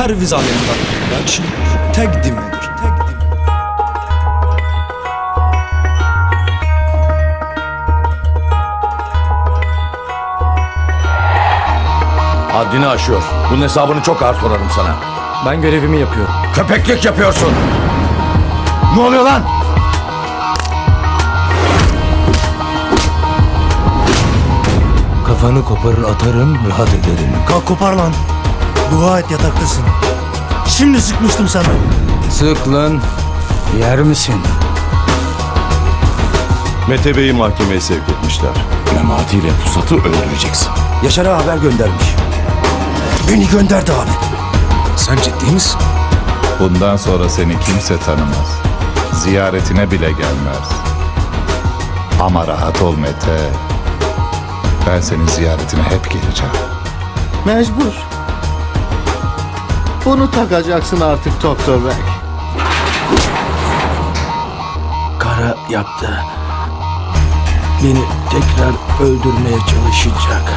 Perviz alemdar için təqdim edir. Haddini aşıyor. Bunun hesabını çok ağır sorarım sana. Ben görevimi yapıyorum. Köpeklik yapıyorsun. Ne oluyor lan? Kafanı koparır atarım rahat ederim. Kalk kopar lan. Dua et yataktasın. Şimdi sıkmıştım sana. Sık lan. Yer misin? Mete Bey'i mahkemeye sevk etmişler. Memati ile pusatı öldüreceksin. Yaşar'a haber göndermiş. Beni gönderdi abi. Sen ciddi misin? Bundan sonra seni kimse tanımaz. Ziyaretine bile gelmez. Ama rahat ol Mete. Ben senin ziyaretine hep geleceğim. Mecbur. Bunu takacaksın artık Doktor Bey. Kara yaptı. Beni tekrar öldürmeye çalışacak.